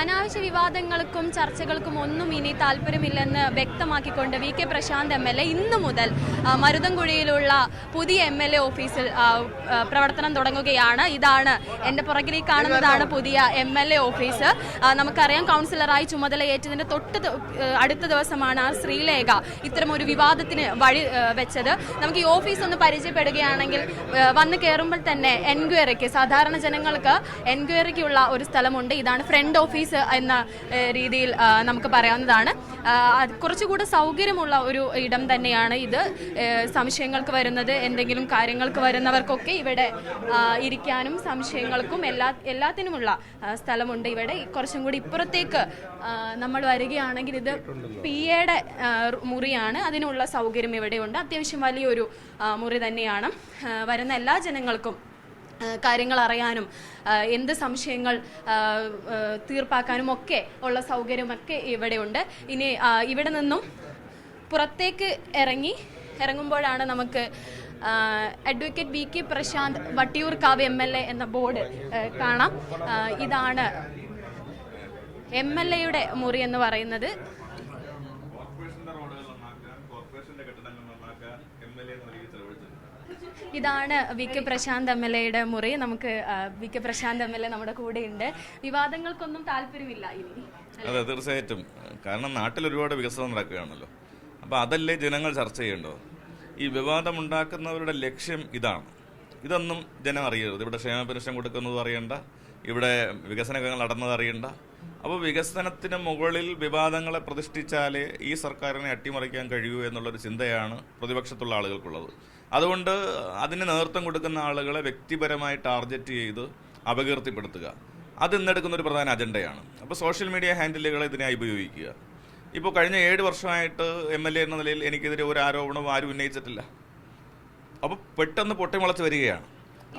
അനാവശ്യ വിവാദങ്ങൾക്കും ചർച്ചകൾക്കും ഒന്നും ഇനി താല്പര്യമില്ലെന്ന് വ്യക്തമാക്കിക്കൊണ്ട് V K Prashanth M L A ഇന്നു മുതൽ മരുതൻകുഴിയിലുള്ള പുതിയ എം എൽ എ ഓഫീസിൽ പ്രവർത്തനം തുടങ്ങുകയാണ്. ഇതാണ് എന്റെ പുറകിൽ ഈ കാണുന്നതാണ് പുതിയ എം എൽ എ ഓഫീസ്. നമുക്കറിയാം കൗൺസിലറായി ചുമതലയേറ്റതിന്റെ തൊട്ട് അടുത്ത ദിവസമാണ് ആ ശ്രീലേഖ ഇത്തരം ഒരു വിവാദത്തിന് വഴി വെച്ചത്. നമുക്ക് ഈ ഓഫീസ് ഒന്ന് പരിചയപ്പെടുകയാണെങ്കിൽ വന്ന് കയറുമ്പോൾ തന്നെ എൻക്വയറിക്ക് സാധാരണ ജനങ്ങൾക്ക് എൻക്വയറിക്കുള്ള ഒരു സ്ഥലമുണ്ട്. ഇതാണ് ഫ്രണ്ട് ഓഫീസ് എന്ന രീതിയിൽ നമുക്ക് പറയാവുന്നതാണ്. കുറച്ചുകൂടെ സൗകര്യമുള്ള ഒരു ഇടം തന്നെയാണ് ഇത്. സംശയങ്ങൾക്ക് വരുന്നത് എന്തെങ്കിലും കാര്യങ്ങൾക്ക് വരുന്നവർക്കൊക്കെ ഇവിടെ ഇരിക്കാനും സംശയങ്ങൾക്കും എല്ലാ എല്ലാത്തിനുമുള്ള സ്ഥലമുണ്ട് ഇവിടെ. കുറച്ചും കൂടി ഇപ്പുറത്തേക്ക് നമ്മൾ വരികയാണെങ്കിൽ ഇത് പി എയുടെ മുറിയാണ്. അതിനുള്ള സൗകര്യം ഇവിടെയുണ്ട്. അത്യാവശ്യം വലിയൊരു മുറി തന്നെയാണ്. വരുന്ന എല്ലാ ജനങ്ങൾക്കും കാര്യങ്ങൾ അറിയാനും എന്ത് സംശയങ്ങൾ തീർപ്പാക്കാനും ഒക്കെ ഉള്ള സൗകര്യമൊക്കെ ഇവിടെയുണ്ട്. ഇനി ഇവിടെ നിന്നും പുറത്തേക്ക് ഇറങ്ങി ഇറങ്ങുമ്പോഴാണ് നമുക്ക് advocate V K Prashanth Vattiyoorkavu M L A എന്ന ബോർഡ് കാണാം. ഇതാണ് എം എൽ എയുടെ മുറി എന്ന് പറയുന്നത് കോർപ്പറേഷന്റെ റോഡുകൾ നന്നാക്കാൻ കോർപ്പറേഷന്റെ കെട്ടിടങ്ങൾ നന്നാക്കാൻ എം എൽ എ എന്ന രീതിയിൽ ചെലവഴിച്ചത് ഇതാണ് V K Prashanth M L എയുടെ മുറി. നമുക്ക് V K Prashanth M L A നമ്മുടെ കൂടെയുണ്ട്. വിവാദങ്ങൾക്കൊന്നും താല്പര്യമില്ല ഇനി അതെ തീർച്ചയായിട്ടും. കാരണം നാട്ടിൽ ഒരുപാട് വികസനം നടക്കുകയാണല്ലോ. അപ്പോൾ അതല്ലേ ജനങ്ങൾ ചർച്ച ചെയ്യേണ്ടത്? ഈ വിവാദം ഉണ്ടാക്കുന്നവരുടെ ലക്ഷ്യം ഇതാണ്. ഇതൊന്നും ജനം അറിയരുത്. ഇവിടെ ക്ഷേമ പെൻഷൻ കൊടുക്കുന്നത് അറിയണ്ട. ഇവിടെ വികസന കാര്യങ്ങൾ നടന്നത് അറിയണ്ട. അപ്പോൾ വികസനത്തിന് മുകളിൽ വിവാദങ്ങളെ പ്രതിഷ്ഠിച്ചാലേ ഈ സർക്കാരിനെ അട്ടിമറിക്കാൻ കഴിയൂ എന്നുള്ളൊരു ചിന്തയാണ് പ്രതിപക്ഷത്തുള്ള ആളുകൾക്കുള്ളത്. അതുകൊണ്ട് അതിന് നേതൃത്വം കൊടുക്കുന്ന ആളുകളെ വ്യക്തിപരമായി ടാർഗറ്റ് ചെയ്ത് അപകീർത്തിപ്പെടുത്തുക. അത് ഇന്നെടുക്കുന്ന ഒരു പ്രധാന അജണ്ടയാണ്. അപ്പോൾ സോഷ്യൽ മീഡിയ ഹാൻഡിലുകൾ ഇതിനായി ഉപയോഗിക്കുക. ഇപ്പോൾ കഴിഞ്ഞ ഏഴ് വർഷമായിട്ട് എം എൽ എ എന്ന നിലയിൽ എനിക്കെതിരെ ഒരു ആരോപണവും ആരും ഉന്നയിച്ചിട്ടില്ല. അപ്പോൾ പെട്ടെന്ന് പൊട്ടിമുളച്ച് വരികയാണ്.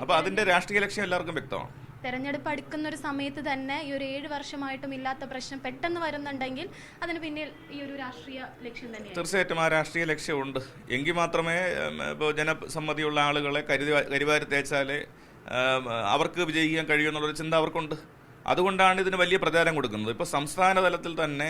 അപ്പോൾ അതിന്റെ രാഷ്ട്രീയ ലക്ഷ്യം എല്ലാവർക്കും വ്യക്തമാണ്. തെരഞ്ഞെടുപ്പ് അടുക്കുന്ന ഒരു സമയത്ത് തന്നെ ഈ ഒരു ഏഴ് വർഷമായിട്ടും ഇല്ലാത്ത പ്രശ്നം പെട്ടെന്ന് വരുന്നുണ്ടെങ്കിൽ അതിന് പിന്നിൽ ഈ ഒരു രാഷ്ട്രീയ ലക്ഷ്യം തന്നെ തീർച്ചയായിട്ടും ആ രാഷ്ട്രീയ ലക്ഷ്യമുണ്ട്. എങ്കിൽ മാത്രമേ ഇപ്പോൾ ജനസമ്മതിയുള്ള ആളുകളെ കരുതി കരിവാരി തേച്ചാലേ അവർക്ക് വിജയിക്കാൻ കഴിയുമെന്നുള്ളൊരു ചിന്ത അവർക്കുണ്ട്. അതുകൊണ്ടാണ് ഇതിന് വലിയ പ്രചാരം കൊടുക്കുന്നത്. ഇപ്പോൾ സംസ്ഥാന തലത്തിൽ തന്നെ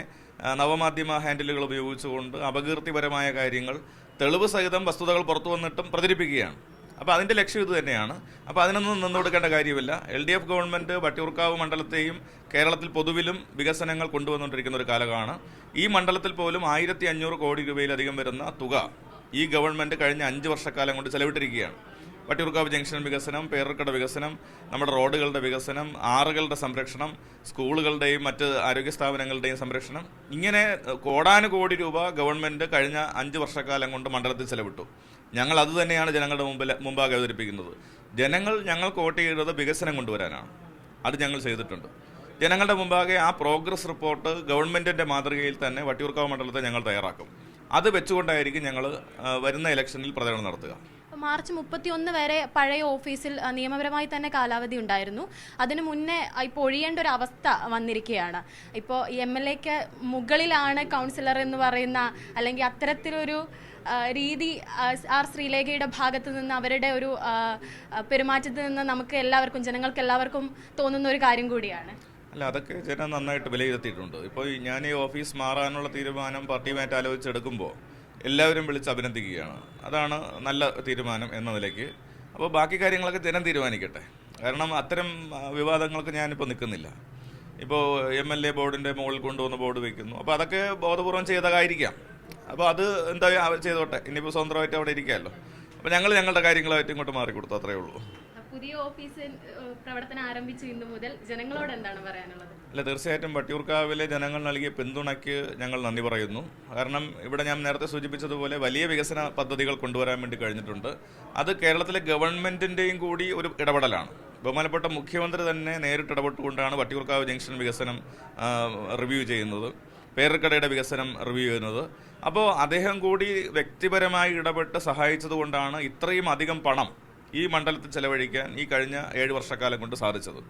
നവമാധ്യമ ഹാൻഡിലുകൾ ഉപയോഗിച്ചുകൊണ്ട് അപകീർത്തിപരമായ കാര്യങ്ങൾ തെളിവ് സഹിതം വസ്തുതകൾ പുറത്തു വന്നിട്ടും പ്രചരിപ്പിക്കുകയാണ്. അപ്പോൾ അതിന്റെ ലക്ഷ്യം ഇത് തന്നെയാണ്. അപ്പോൾ അതിനൊന്നും നിന്ന് കൊടുക്കേണ്ട കാര്യമില്ല. L D F government Vattiyoorkavu മണ്ഡലത്തെയും കേരളത്തിൽ പൊതുവിലും വികസനങ്ങൾ കൊണ്ടുവന്നുകൊണ്ടിരിക്കുന്ന ഒരു കാലമാണ്. ഈ മണ്ഡലത്തിൽ പോലും ആയിരത്തി അഞ്ഞൂറ് കോടി രൂപയിലധികം വരുന്ന തുക ഈ ഗവൺമെന്റ് കഴിഞ്ഞ അഞ്ച് വർഷക്കാലം കൊണ്ട് ചെലവിട്ടിരിക്കുകയാണ്. വട്ടിയൂർക്കാവ് ജംഗ്ഷൻ വികസനം പേർക്കട വികസനം നമ്മുടെ റോഡുകളുടെ വികസനം ആറുകളുടെ സംരക്ഷണം സ്കൂളുകളുടെയും മറ്റ് ആരോഗ്യ സ്ഥാപനങ്ങളുടെയും സംരക്ഷണം. ഇങ്ങനെ കോടാനുകോടി രൂപ ഗവൺമെന്റ് കഴിഞ്ഞ അഞ്ച് വർഷക്കാലം കൊണ്ട് മണ്ഡലത്തിൽ ചെലവിട്ടു. ഞങ്ങൾ അത് തന്നെയാണ് ജനങ്ങളുടെ മുമ്പിൽ മുമ്പാകെ അവതരിപ്പിക്കുന്നത്. ജനങ്ങൾ ഞങ്ങൾക്ക് വോട്ട് ചെയ്തത് വികസനം കൊണ്ടുവരാനാണ്. അത് ഞങ്ങൾ ചെയ്തിട്ടുണ്ട്. ജനങ്ങളുടെ മുമ്പാകെ ആ പ്രോഗ്രസ് റിപ്പോർട്ട് ഗവൺമെന്റിന്റെ മാതൃകയിൽ തന്നെ വട്ടിയൂർക്കാവ് മണ്ഡലത്തെ ഞങ്ങൾ തയ്യാറാക്കും. അത് വെച്ചുകൊണ്ടായിരിക്കും ഞങ്ങൾ വരുന്ന ഇലക്ഷനിൽ പ്രചരണം നടത്തുക. മാർച്ച് മുപ്പത്തിയൊന്ന് വരെ പഴയ ഓഫീസിൽ നിയമപരമായി തന്നെ കാലാവധി ഉണ്ടായിരുന്നു. അതിനു മുന്നേ ഇപ്പോൾ ഒഴിയേണ്ട ഒരു അവസ്ഥ വന്നിരിക്കുകയാണ്. ഇപ്പോൾ എം എൽ എക്ക് മുകളിലാണ് കൗൺസിലർ എന്ന് പറയുന്ന അല്ലെങ്കിൽ അത്തരത്തിലൊരു രീതി ആർ ശ്രീലേഖയുടെ ഭാഗത്ത് നിന്ന് അവരുടെ ഒരു പെരുമാറ്റത്തിൽ നിന്ന് നമുക്ക് എല്ലാവർക്കും ജനങ്ങൾക്ക് എല്ലാവർക്കും തോന്നുന്ന ഒരു കാര്യം കൂടിയാണ്. അല്ല അതൊക്കെ ജനം നന്നായിട്ട് വിലയിരുത്തിയിട്ടുണ്ട്. ഇപ്പോൾ ഞാൻ ഈ ഓഫീസ് മാറാനുള്ള തീരുമാനം പാർട്ടിയുമായിട്ട് ആലോചിച്ചെടുക്കുമ്പോൾ എല്ലാവരും വിളിച്ച് അഭിനന്ദിക്കുകയാണ്. അതാണ് നല്ല തീരുമാനം എന്ന നിലയ്ക്ക് അപ്പോൾ ബാക്കി കാര്യങ്ങളൊക്കെ ജനം തീരുമാനിക്കട്ടെ. കാരണം അത്തരം വിവാദങ്ങൾക്ക് ഞാനിപ്പോൾ നിൽക്കുന്നില്ല. ഇപ്പോൾ എം എൽ എ ബോർഡിന്റെ മുകളിൽ കൊണ്ടുവന്ന് ബോർഡ് വയ്ക്കുന്നു അപ്പോൾ അതൊക്കെ ബോധപൂർവം ചെയ്തതായിരിക്കാം. അപ്പോൾ അത് എന്താ ചെയ്തോട്ടെ. ഇനിയിപ്പോൾ സ്വന്തമായിട്ട് അവിടെ ഇരിക്കാമല്ലോ. അപ്പോൾ ഞങ്ങൾ ഞങ്ങളുടെ കാര്യങ്ങളായിട്ട് ഇങ്ങോട്ട് മാറിക്കൊടുത്തു അത്രയേ ഉള്ളൂ. പുതിയ ഓഫീസ് പ്രവർത്തനം ആരംഭിച്ചു ഇന്നു മുതൽ. ജനങ്ങളോട് എന്താണ് പറയാനുള്ളത്? അല്ല തീർച്ചയായിട്ടും വട്ടിയൂർക്കാവിലെ ജനങ്ങൾ നൽകിയ പിന്തുണയ്ക്ക് ഞങ്ങൾ നന്ദി പറയുന്നു. കാരണം ഇവിടെ ഞാൻ നേരത്തെ സൂചിപ്പിച്ചതുപോലെ വലിയ വികസന പദ്ധതികൾ കൊണ്ടുവരാൻ വേണ്ടി കഴിഞ്ഞിട്ടുണ്ട്. അത് കേരളത്തിലെ ഗവൺമെന്റിന്റെയും കൂടി ഒരു ഇടപെടലാണ്. ബഹുമാനപ്പെട്ട മുഖ്യമന്ത്രി തന്നെ നേരിട്ട് ഇടപെട്ടുകൊണ്ടാണ് വട്ടിയൂർക്കാവ് ജംഗ്ഷൻ വികസനം റിവ്യൂ ചെയ്യുന്നത്. പേരക്കടയുടെ വികസനം റിവ്യൂ ചെയ്യുന്നത്. അപ്പോൾ അദ്ദേഹം കൂടി വ്യക്തിപരമായി ഇടപെട്ട് സഹായിച്ചതുകൊണ്ടാണ് ഇത്രയും അധികം പണം ഈ മണ്ഡലത്തിൽ ചെലവഴിക്കാൻ ഈ കഴിഞ്ഞ ഏഴ് വർഷക്കാലം കൊണ്ട് സാധിച്ചത്.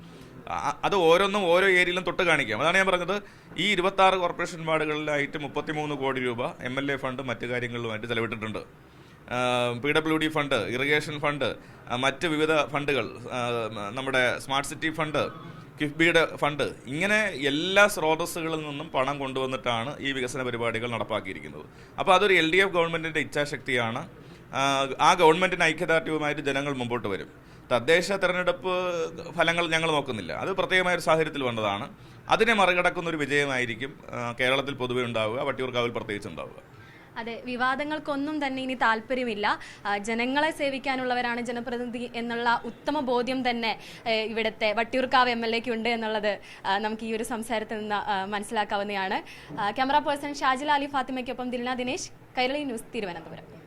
അത് ഓരോന്നും ഓരോ ഏരിയയിലും തൊട്ട് കാണിക്കാം. അതാണ് ഞാൻ പറഞ്ഞത്. ഈ ഇരുപത്തി ആറ് കോർപ്പറേഷൻ വാർഡുകളിലായിട്ട് മുപ്പത്തിമൂന്ന് കോടി രൂപ എം എൽ എ ഫണ്ട് മറ്റു കാര്യങ്ങളിലുമായിട്ട് ചെലവിട്ടിട്ടുണ്ട്. P W D fund irrigation fund മറ്റ് വിവിധ ഫണ്ടുകൾ നമ്മുടെ സ്മാർട്ട് സിറ്റി ഫണ്ട് കിഫ്ബിയുടെ ഫണ്ട് ഇങ്ങനെ എല്ലാ സ്രോതസ്സുകളിൽ നിന്നും പണം കൊണ്ടുവന്നിട്ടാണ് ഈ വികസന പരിപാടികൾ നടപ്പാക്കിയിരിക്കുന്നത്. അപ്പോൾ അതൊരു എൽ ഡി എഫ് ഗവൺമെന്റിന്റെ ഇച്ഛാശക്തിയാണ്. ആ, ഗവൺമെന്റിന് ഐക്യദാർഢ്യവുമായിട്ട് ജനങ്ങൾ മുമ്പോട്ട് വരും. തദ്ദേശ തെരഞ്ഞെടുപ്പ് ഫലങ്ങൾ ഞങ്ങൾ നോക്കുന്നില്ല. അത് പ്രത്യേകമായ ഒരു സാഹചര്യത്തിൽ വന്നതാണ്. അതിനെ മറികടക്കുന്ന ഒരു വിജയമായിരിക്കും കേരളത്തിൽ പൊതുവെ ഉണ്ടാവുക വട്ടിയൂർക്കാവിൽ പ്രത്യേകിച്ച് ഉണ്ടാവുക. അതെ വിവാദങ്ങൾക്കൊന്നും തന്നെ ഇനി താല്പര്യമില്ല. ജനങ്ങളെ സേവിക്കാനുള്ളവരാണ് ജനപ്രതിനിധി എന്നുള്ള ഉത്തമ ബോധ്യം തന്നെ ഇവിടുത്തെ വട്ടിയൂർക്കാവ് എം എൽ എക്ക് ഉണ്ട് എന്നുള്ളത് നമുക്ക് ഈ ഒരു സംസാരത്തിൽ നിന്ന് മനസ്സിലാക്കാവുന്നതാണ്. ക്യാമറ പേഴ്സൺ ഷാജില അലി ഫാത്തിമയ്ക്കൊപ്പം ദിൽന ദിനേശ് കൈരളി ന്യൂസ് തിരുവനന്തപുരം.